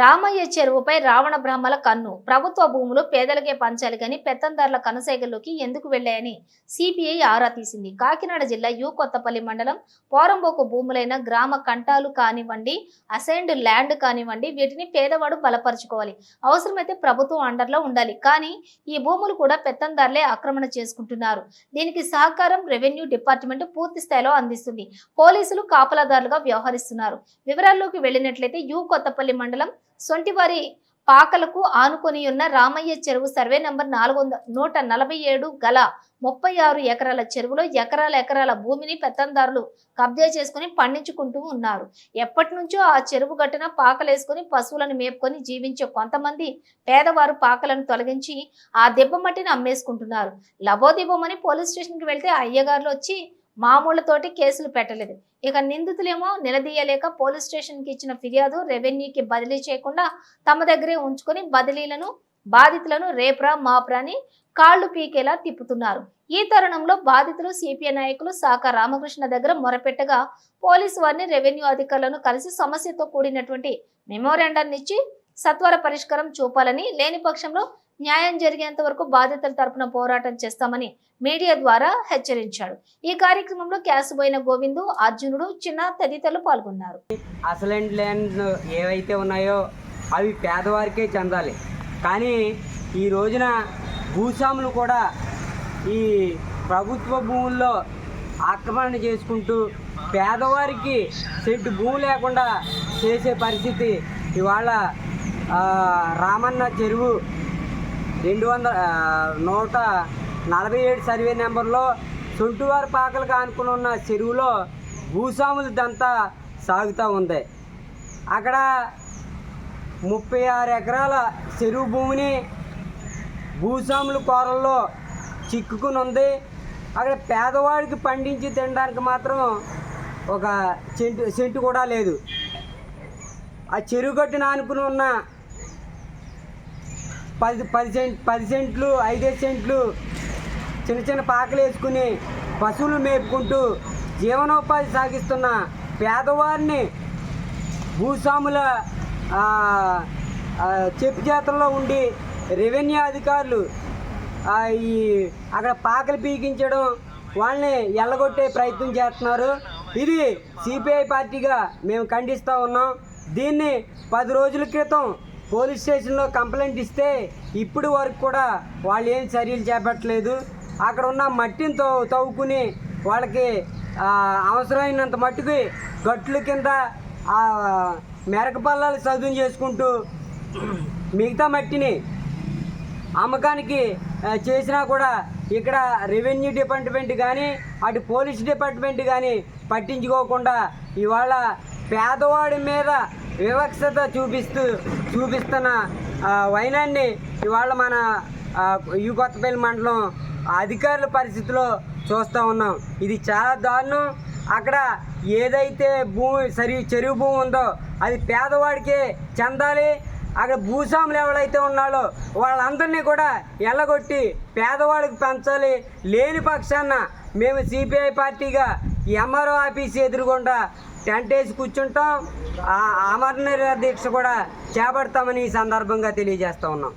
రామయ్య చెరువుపై రావణ బ్రహ్మల కన్ను. ప్రభుత్వ భూములు పేదలకే పంచాలి కానీ పెత్తందారుల కనుసైగల్లోకి ఎందుకు వెళ్ళాయని సిపిఐ ఆరా తీసింది. కాకినాడ జిల్లా యు కొత్తపల్లి మండలం పోరంబోకు భూములైన గ్రామ కంటాలు కానివ్వండి అసైన్డ్ ల్యాండ్ కానివ్వండి వీటిని పేదవాడు బలపరుచుకోవాలి. అవసరమైతే ప్రభుత్వం అండర్లో ఉండాలి. కానీ ఈ భూములు కూడా పెత్తందారులే ఆక్రమణ చేసుకుంటున్నారు. దీనికి సహకారం రెవెన్యూ డిపార్ట్మెంట్ పూర్తి స్థాయిలో అందిస్తుంది. పోలీసులు కాపలాదారులుగా వ్యవహరిస్తున్నారు. వివరాల్లోకి వెళ్ళినట్లయితే యు కొత్తపల్లి మండలం సొంటివారి పాకలకు ఆనుకొని ఉన్న రామయ్య చెరువు సర్వే నంబర్ నాలుగు వంద నూట నలభై ఏడు గల ముప్పై ఆరు ఎకరాల చెరువులో ఎకరాల ఎకరాల భూమిని పెత్తందారులు కబ్జా చేసుకుని పండించుకుంటూ ఉన్నారు. ఎప్పటి నుంచో ఆ చెరువు గట్టున పాకలేసుకుని పశువులను మేపుకొని జీవించే కొంతమంది పేదవారు పాకలను తొలగించి ఆ దెబ్బ మట్టిని అమ్మేసుకుంటున్నారు. లబోదిబ్బమని పోలీస్ స్టేషన్కి వెళ్తే అయ్యగారులు వచ్చి మామూలుతోటి కేసులు పెట్టలేదు. ఇక నిందితులేమో నిలదీయలేక పోలీస్ స్టేషన్కి ఇచ్చిన ఫిర్యాదు రెవెన్యూకి బదిలీ చేయకుండా తమ దగ్గరే ఉంచుకొని బదిలీలను బాధితులను రేప్రా మాప్రా అని కాళ్ళు పీకేలా తిప్పుతున్నారు. ఈ తరుణంలో బాధితులు సిపిఐ నాయకులు శాఖ రామకృష్ణ దగ్గర మొరపెట్టగా పోలీసు వారిని రెవెన్యూ అధికారులను కలిసి సమస్యతో కూడినటువంటి మెమోరాండాన్ని ఇచ్చి సత్వర పరిష్కారం చూపాలని లేని పక్షంలో న్యాయం జరిగేంత వరకు బాధితుల తరపున పోరాటం చేస్తామని మీడియా ద్వారా హెచ్చరించాడు. ఈ కార్యక్రమంలో క్యాసుబోయిన గోవిందు అర్జునుడు చిన్న తదితరులు పాల్గొన్నారు. అసలైన ల్యాండ్ ఏవైతే ఉన్నాయో అవి పేదవారికే చెందాలి. కానీ ఈ రోజున భూస్వాములు కూడా ఈ ప్రభుత్వ భూముల్లో ఆక్రమణ చేసుకుంటూ పేదవారికి సెట్ భూమి లేకుండా చేసే పరిస్థితి ఇవాళ రామన్న చెరువు రెండు వందల నూట నలభై ఏడు సర్వే నెంబర్లో సొంటువారి పాకలకు ఆనుకుని ఉన్న చెరువులో భూస్వాములదంతా సాగుతూ ఉంది. అక్కడ ముప్పై ఆరు ఎకరాల చెరువు భూమిని భూస్వాముల కోరల్లో చిక్కుకుని ఉంది. అక్కడ పేదవాడికి పండించి తినడానికి మాత్రం ఒక సెంటు సెంటు కూడా లేదు. ఆ చెరువు గట్టున ఆనుకుని ఉన్న పది పది సెంట్ పది సెంట్లు ఐదేసి సెంట్లు చిన్న చిన్న పాకలు వేసుకుని పశువులు మేపుకుంటూ జీవనోపాధి సాగిస్తున్న పేదవారిని భూస్వాముల చెప్పు జాతరలో ఉండి రెవెన్యూ అధికారులు ఈ అక్కడ పాకలు పీకించడం వాళ్ళని ఎల్లగొట్టే ప్రయత్నం చేస్తున్నారు. ఇది సిపిఐ పార్టీగా మేము ఖండిస్తూ ఉన్నాం. దీన్ని పది రోజుల క్రితం పోలీస్ స్టేషన్లో కంప్లైంట్ ఇస్తే ఇప్పుడు వరకు కూడా వాళ్ళు ఏం చర్యలు చేపట్టలేదు. అక్కడ ఉన్న మట్టిని తవ్వు తవ్వుకుని వాళ్ళకి అవసరమైనంత మట్టుకి గట్లు కింద మెరకపల్లాలు చదువు చేసుకుంటూ మిగతా మట్టిని అమ్మకానికి చేసినా కూడా ఇక్కడ రెవెన్యూ డిపార్ట్మెంట్ కానీ అటు పోలీస్ డిపార్ట్మెంట్ కానీ పట్టించుకోకుండా ఇవాళ పేదవాడి మీద వివక్షత చూపిస్తూ చూపిస్తున్న వైనాన్ని ఇవాళ మన ఆ, కొత్తపల్లి మండలం అధికారుల పరిస్థితిలో చూస్తూ ఉన్నాం. ఇది చాలా దారుణం. అక్కడ ఏదైతే భూమి సరి చెరువు భూమి ఉందో అది పేదవాడికే చెందాలి. అక్కడ భూస్వాములు ఎవరైతే ఉన్నారో వాళ్ళందరినీ కూడా ఎల్లగొట్టి పేదవాడికి పెంచాలి. లేని పక్షాన మేము సిపిఐ పార్టీగా ఎంఆర్ఓ ఆఫీస్ ఎదురుగుండా టెంట్ వేసి కూర్చుంటాం. ఆ దీక్ష కూడా చేపడతామని ఈ సందర్భంగా తెలియజేస్తా ఉన్నాం.